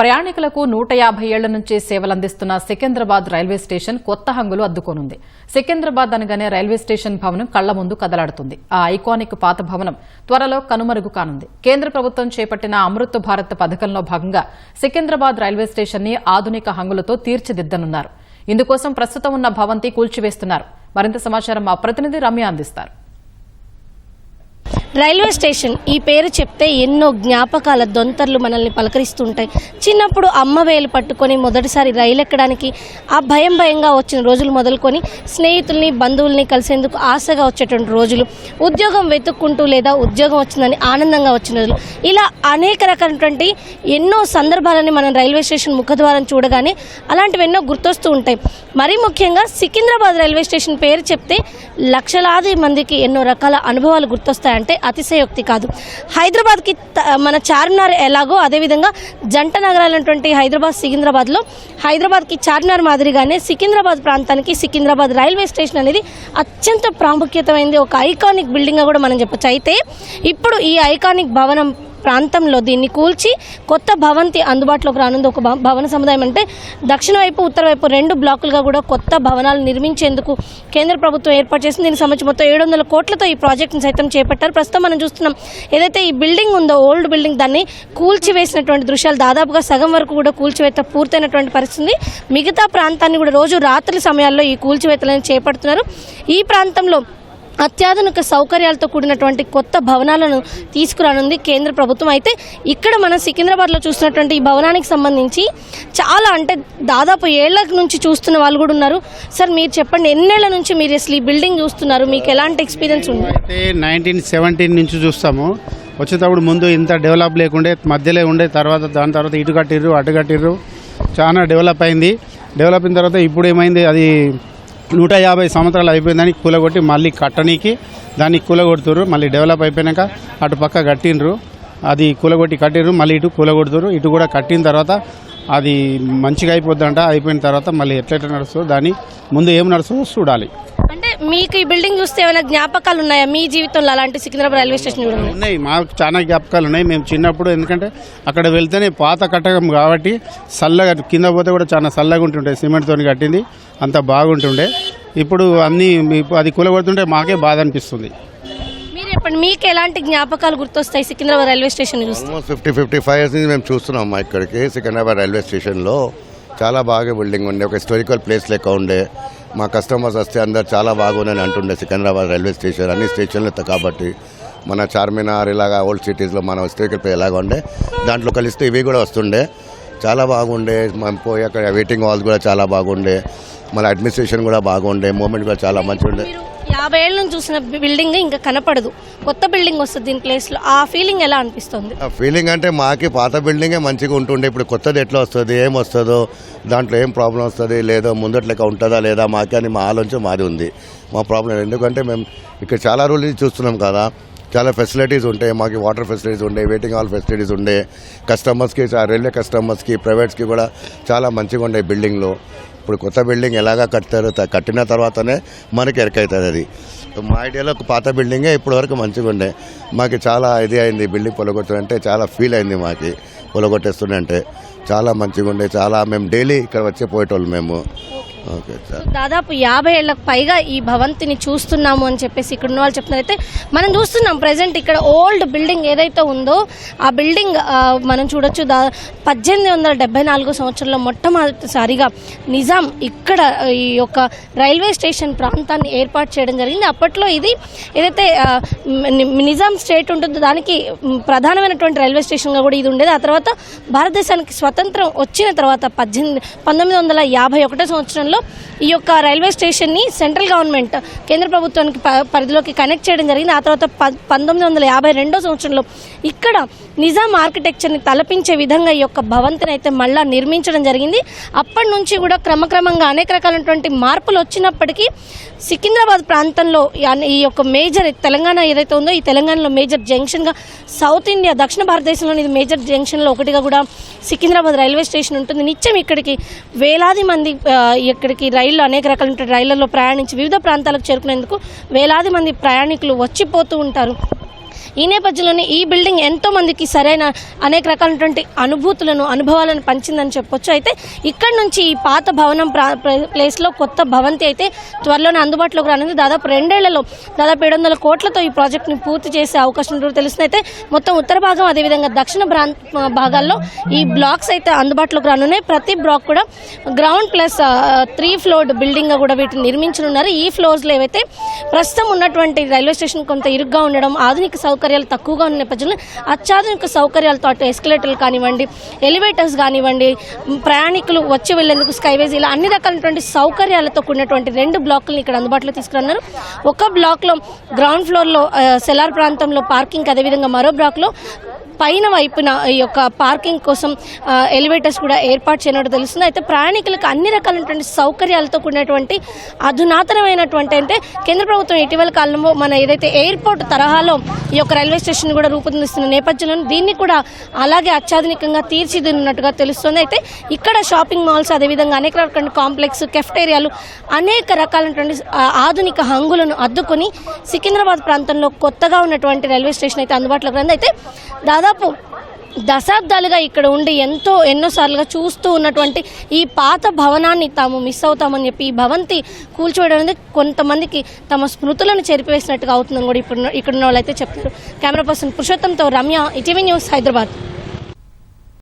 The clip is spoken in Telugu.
ప్రయాణికులకు నూట యాభై ఏళ్ళ నుంచి సేవలందిస్తున్న సికింద్రాబాద్ రైల్వే స్టేషన్ కొత్త హంగులు అద్దుకోనుంది. సికింద్రాబాద్ అనగానే రైల్వే స్టేషన్ భవనం కళ్ళ ముందు కదలాడుతుంది. ఆ ఐకానిక్ పాత భవనం త్వరలో కనుమరుగు కానుంది. కేంద్ర ప్రభుత్వం చేపట్టిన అమృత్ భారత్ పథకంలో భాగంగా సికింద్రాబాద్ రైల్వే స్టేషన్ని ఆధునిక హంగులతో తీర్చిదిద్దనున్నారు. ఇందుకోసం ప్రస్తుతం ఉన్న భవంతి కూల్చివేస్తున్నారు. మరింత సమాచారం మా ప్రతినిధి రమ్య అందిస్తారు. రైల్వే స్టేషన్ ఈ పేరు చెప్తే ఎన్నో జ్ఞాపకాల దొంతర్లు మనల్ని పలకరిస్తుంటాయి. చిన్నప్పుడు అమ్మ వేలు పట్టుకొని మొదటిసారి రైలు ఎక్కడానికి ఆ భయం భయంగా వచ్చిన రోజులు మొదలుకొని స్నేహితుల్ని బంధువుల్ని కలిసేందుకు ఆశగా వచ్చేటువంటి రోజులు. ఉద్యోగం వెతుక్కుంటూ లేదా ఉద్యోగం వచ్చిందని ఆనందంగా వచ్చిన రోజులు ఇలా అనేక రకాలటువంటి ఎన్నో సందర్భాలని మనం రైల్వే స్టేషన్ ముఖద్వారం చూడగానే అలాంటివి ఎన్నో గుర్తొస్తూ ఉంటాయి. మరీ ముఖ్యంగా సికింద్రాబాద్ రైల్వే స్టేషన్ పేరు చెప్తే లక్షలాది మందికి ఎన్నో రకాల అనుభవాలు గుర్తొస్తాయంటే అతిశయోక్తి కాదు. హైదరాబాద్కి త- మన చార్మినార్ ఎలాగో అదేవిధంగా జంట నగరాలైనటువంటి హైదరాబాద్ సికింద్రాబాద్లో హైదరాబాద్కి చార్మినార్ మాదిరిగానే సికింద్రాబాద్ ప్రాంతానికి సికింద్రాబాద్ రైల్వే స్టేషన్ అనేది అత్యంత ప్రాముఖ్యతమైంది. ఒక ఐకానిక్ బిల్డింగ్గా కూడా మనం చెప్పొచ్చు. అయితే ఇప్పుడు ఈ ఐకానిక్ భవనం ప్రాంతంలో దీన్ని కూల్చి కొత్త భవంతి అందుబాటులోకి రానుంది. ఒక భవ- భవన సముదాయం అంటే దక్షిణ వైపు ఉత్తర వైపు రెండు బ్లాకులుగా కూడా కొత్త భవనాలు నిర్మించేందుకు కేంద్ర ప్రభుత్వం ఏర్పాటు చేసింది. దీనికి సంబంధించి మొత్తం ఏడు వందల కోట్లతో ఈ ప్రాజెక్టును సైతం చేపట్టారు. ప్రస్తుతం మనం చూస్తున్నాం ఏదైతే ఈ బిల్డింగ్ ఉందో ఓల్డ్ బిల్డింగ్ దాన్ని కూల్చివేసినటువంటి దృశ్యాలు దాదాపుగా సగం వరకు కూడా కూల్చివేత పూర్తయినటువంటి పరిస్థితి మిగతా ప్రాంతాన్ని కూడా రోజు రాత్రి సమయాల్లో ఈ కూల్చివేతలను చేపడుతున్నారు. ఈ ప్రాంతంలో అత్యాధునిక సౌకర్యాలతో కూడినటువంటి కొత్త భవనాలను తీసుకురానుంది కేంద్ర ప్రభుత్వం. అయితే ఇక్కడ మనం సికింద్రాబాద్లో చూస్తున్నటువంటి ఈ భవనానికి సంబంధించి చాలా అంటే దాదాపు ఏళ్ళ నుంచి చూస్తున్న వాళ్ళు కూడా ఉన్నారు. సార్ మీరు చెప్పండి ఎన్నేళ్ళ నుంచి మీరు అసలు ఈ బిల్డింగ్ చూస్తున్నారు? మీకు ఎలాంటి ఎక్స్పీరియన్స్ ఉంది? అయితే నైన్టీన్ సెవెంటీన్ నుంచి చూస్తాము. వచ్చేటప్పుడు ముందు ఇంత డెవలప్ లేకుండే మధ్యలో ఉండే తర్వాత దాని తర్వాత ఇటు కట్టిర్రు అటు కట్టిర్రు. చాలా డెవలప్ అయింది. డెవలప్ అయిన తర్వాత ఇప్పుడు ఏమైంది అది నూట యాభై సంవత్సరాలు అయిపోయిందని కూలగొట్టి మళ్ళీ కట్టనీకి దాన్ని కూలగొడుతురు మళ్ళీ డెవలప్ అయిపోయాక అటు పక్క కట్టిండ్రు. అది కూలగొట్టి కట్టిర్రు మళ్ళీ ఇటు కూలగొడుతురు ఇటు కూడా కట్టిన తర్వాత అది మంచిగా అయిపోద్దంట అయిపోయిన తర్వాత మళ్ళీ ఎట్లెట్లా నడుస్తుందో దాన్ని ముందు ఏం నడుస్తుందో చూడాలి. మీకు ఈ బిల్డింగ్ చూస్తే ఏమైనా జ్ఞాపకాలు ఉన్నాయా? మీ జీవితంలో అలాంటి సికింద్రాబాద్ రైల్వే స్టేషన్ చూడండి ఉన్నాయి. మాకు చాలా జ్ఞాపకాలు ఉన్నాయి. మేము చిన్నప్పుడు ఎందుకంటే అక్కడ వెళ్తేనే పాత కట్టకం కాబట్టి చల్లగా కింద పోతే కూడా చాలా చల్లగా ఉంటుండే. సిమెంట్తో కట్టింది. అంత బాగుంటుండే. ఇప్పుడు అన్నీ అది కూలగొడుతుంటే మాకే బాధ అనిపిస్తుంది. మీరు చెప్పండి మీకు ఎలాంటి జ్ఞాపకాలు గుర్తొస్తాయి సికింద్రాబాద్ రైల్వే స్టేషన్ చూస్తే? Almost fifty fifty five years నుంచి మేము చూస్తున్నాం మా ఇక్కడికి. సికింద్రాబాద్ రైల్వే స్టేషన్లో చాలా బాగా బిల్డింగ్ ఉండే. ఒక హిస్టారికల్ ప్లేస్ లెక్క ఉండే. మా కస్టమర్స్ వస్తే అందరు చాలా బాగుందని అంటుండే సికింద్రాబాద్ రైల్వే స్టేషన్ అన్ని స్టేషన్లు కాబట్టి మన చార్మినార్ ఇలాగా ఓల్డ్ సిటీస్లో మన హిస్టారికల్ ఎలాగ ఉండే దాంట్లో కలిస్తే ఇవి కూడా వస్తుండే. చాలా బాగుండే. మనం పోయి అక్కడ వెయిటింగ్ హాల్స్ కూడా చాలా బాగుండే. మన అడ్మినిస్ట్రేషన్ కూడా బాగుండే. మూమెంట్ కూడా చాలా మంచిగా ఉండే యాభై ఏళ్ళ నుంచి చూసిన బిల్డింగ్ ఇంకా కనపడదు. కొత్త బిల్డింగ్ వస్తుంది దీని ప్లేస్లో. ఆ ఫీలింగ్ ఎలా అనిపిస్తుంది? ఆ ఫీలింగ్ అంటే మాకి పాత బిల్డింగే మంచిగా ఉంటుండే. ఇప్పుడు కొత్తది ఎట్లా వస్తుంది? ఏం వస్తుందో? దాంట్లో ఏం ప్రాబ్లం వస్తుంది? లేదో ముందట్లెక్క ఉంటుందా లేదా? మాకే అని మా ఆలోచన మాది ఉంది. మా ప్రాబ్లం ఎందుకంటే మేము ఇక్కడ చాలా రోజులు చూస్తున్నాం కదా. చాలా ఫెసిలిటీస్ ఉంటాయి మాకు వాటర్ ఫెసిలిటీస్ ఉండే వెయిటింగ్ హాల్ ఫెసిలిటీస్ ఉండే కస్టమర్స్కి రైల్వే కస్టమర్స్కి ప్రైవేట్స్కి కూడా చాలా మంచిగా ఉండే బిల్డింగ్లో ఇప్పుడు కొత్త బిల్డింగ్ ఎలాగా కడతారు కట్టిన తర్వాతనే మనకి ఎరకవుతుంది అది. మా ఐడియాలో ఒక పాత బిల్డింగే ఇప్పటివరకు మంచిగా ఉండే. మాకు చాలా ఇది అయింది బిల్డింగ్ పొలగొట్టాలంటే చాలా ఫీల్ అయింది మాకు. పొలగొట్టేస్తుండే చాలా మంచిగా ఉండే చాలా మేము డైలీ ఇక్కడ వచ్చి పోయేటోళ్ళు మేము. దాదాపు యాభై ఏళ్ళకు పైగా ఈ భవంతిని చూస్తున్నాము అని చెప్పేసి ఇక్కడ ఉన్న వాళ్ళు చెప్తున్నారు అయితే మనం చూస్తున్నాం ప్రజెంట్ ఇక్కడ ఓల్డ్ బిల్డింగ్ ఏదైతే ఉందో ఆ బిల్డింగ్ మనం చూడొచ్చు దా పద్దెనిమిది వందల డెబ్బై నాలుగో సంవత్సరంలో మొట్టమొదటిసారిగా నిజాం ఇక్కడ ఈ యొక్క రైల్వే స్టేషన్ ప్రాంతాన్ని ఏర్పాటు చేయడం జరిగింది. అప్పట్లో ఇది ఏదైతే నిజాం స్టేట్ ఉంటుందో దానికి ప్రధానమైనటువంటి రైల్వే స్టేషన్గా కూడా ఇది ఉండేది. ఆ తర్వాత భారతదేశానికి స్వతంత్రం వచ్చిన తర్వాత పద్దెనిమిది పంతొమ్మిది వందల యాభై ఒకటో సంవత్సరంలో ఈ యొక్క రైల్వే స్టేషన్ని సెంట్రల్ గవర్నమెంట్ కేంద్ర ప్రభుత్వానికి ప- పరిధిలోకి కనెక్ట్ చేయడం జరిగింది. ఆ తర్వాత ప- పంతొమ్మిది వందల యాభై రెండో సంవత్సరంలో ఇక్కడ నిజాం ఆర్కిటెక్చర్ని తలపించే విధంగా ఈ యొక్క భవంతిని అయితే మళ్ళా నిర్మించడం జరిగింది. అప్పటి నుంచి కూడా క్రమక్రమంగా అనేక రకాలైనటువంటి మార్పులు వచ్చినప్పటికీ సికింద్రాబాద్ ప్రాంతంలో ఈ యొక్క మేజర్ తెలంగాణ ఏదైతే ఉందో ఈ తెలంగాణలో మేజర్ జంక్షన్గా సౌత్ ఇండియా దక్షిణ భారతదేశంలోని ఇది మేజర్ జంక్షన్లో ఒకటిగా కూడా సికింద్రాబాద్ రైల్వే స్టేషన్ ఉంటుంది. నిత్యం ఇక్కడికి వేలాది మంది ఇక్కడికి రైళ్ళు అనేక రకాల రైళ్ళలో ప్రయాణించి వివిధ ప్రాంతాలకు చేరుకునేందుకు వేలాది మంది ప్రయాణికులు వచ్చిపోతూ ఉంటారు. ఈ నేపథ్యంలోనే ఈ బిల్డింగ్ ఎంతో మందికి సరైన అనేక రకాలైనటువంటి అనుభూతులను అనుభవాలను పంచిందని చెప్పొచ్చు. అయితే ఇక్కడ నుంచి ఈ పాత భవనం ప్రా- ప్లేస్లో కొత్త భవంతి అయితే త్వరలోనే అందుబాటులోకి రానుంది. దాదాపు రెండేళ్ళలో దాదాపు ఏడు వందల కోట్లతో ఈ ప్రాజెక్ట్ని పూర్తి చేసే అవకాశం ఉన్నట్టు తెలుస్తుంది. అయితే మొత్తం ఉత్తర భాగం అదేవిధంగా దక్షిణ ప్రాంత భాగాల్లో ఈ బ్లాక్స్ అయితే అందుబాటులోకి రానున్నాయి. ప్రతి బ్లాక్ కూడా ground plus three floored building కూడా వీటిని నిర్మించనున్నారు. ఈ ఫ్లోర్స్లో ఏవైతే ప్రస్తుతం ఉన్నటువంటి రైల్వే స్టేషన్ కొంత ఇరుగ్గా ఉండడం ఆధునిక సౌకర్యాలు తక్కువగా ఉన్న నేపథ్యంలో అత్యాధునిక సౌకర్యాలతో అటు ఎస్కలేటర్లు కానివ్వండి ఎలివేటర్స్ కానివ్వండి ప్రయాణికులు వచ్చి వెళ్ళేందుకు స్కైవేజ్ ఇలా అన్ని రకాలైనటువంటి సౌకర్యాలతో కూడినటువంటి రెండు బ్లాకులను ఇక్కడ అందుబాటులో తీసుకురన్నారు. ఒక బ్లాక్లో గ్రౌండ్ ఫ్లోర్లో సెలార్ ప్రాంతంలో పార్కింగ్ అదేవిధంగా మరో బ్లాక్లో పైన వైపున ఈ యొక్క పార్కింగ్ కోసం ఎలివేటర్స్ కూడా ఏర్పాటు చేయనట్టు తెలుస్తుంది. అయితే ప్రయాణికులకు అన్ని రకాలైనటువంటి సౌకర్యాలతో కూడినటువంటి అధునాతనమైనటువంటి అంటే కేంద్ర ప్రభుత్వం ఇటీవల కాలంలో మన ఏదైతే ఎయిర్పోర్ట్ తరహాలో ఈ యొక్క రైల్వే స్టేషన్ కూడా రూపొందిస్తున్న నేపథ్యంలో దీన్ని కూడా అలాగే అత్యాధునికంగా తీర్చిదిద్దినట్టుగా తెలుస్తుంది. అయితే ఇక్కడ షాపింగ్ మాల్స్ అదేవిధంగా అనేక రకాల కాంప్లెక్స్ కెఫ్టేరియాలు అనేక రకాలైనటువంటి ఆధునిక హంగులను అద్దుకొని సికింద్రాబాద్ ప్రాంతంలో కొత్తగా ఉన్నటువంటి రైల్వే స్టేషన్ అయితే అందుబాటులోకి రంది అయితే దాదాపు దశాబ్దాలుగా ఇక్కడ ఉండి ఎంతో ఎన్నోసార్లుగా చూస్తూ ఉన్నటువంటి ఈ పాత భవనాన్ని తాము మిస్ అవుతామని చెప్పి ఈ భవంతి కూల్చోవడం అనేది కొంతమందికి తమ స్మృతులను చెరిపివేసినట్టుగా అవుతుందని కూడా ఇప్పుడు ఇక్కడ ఉన్న వాళ్ళైతే చెప్తారు కెమెరా పర్సన్ పురుషోత్తంతో రమ్య ఇటీవీ న్యూస్ హైదరాబాద్.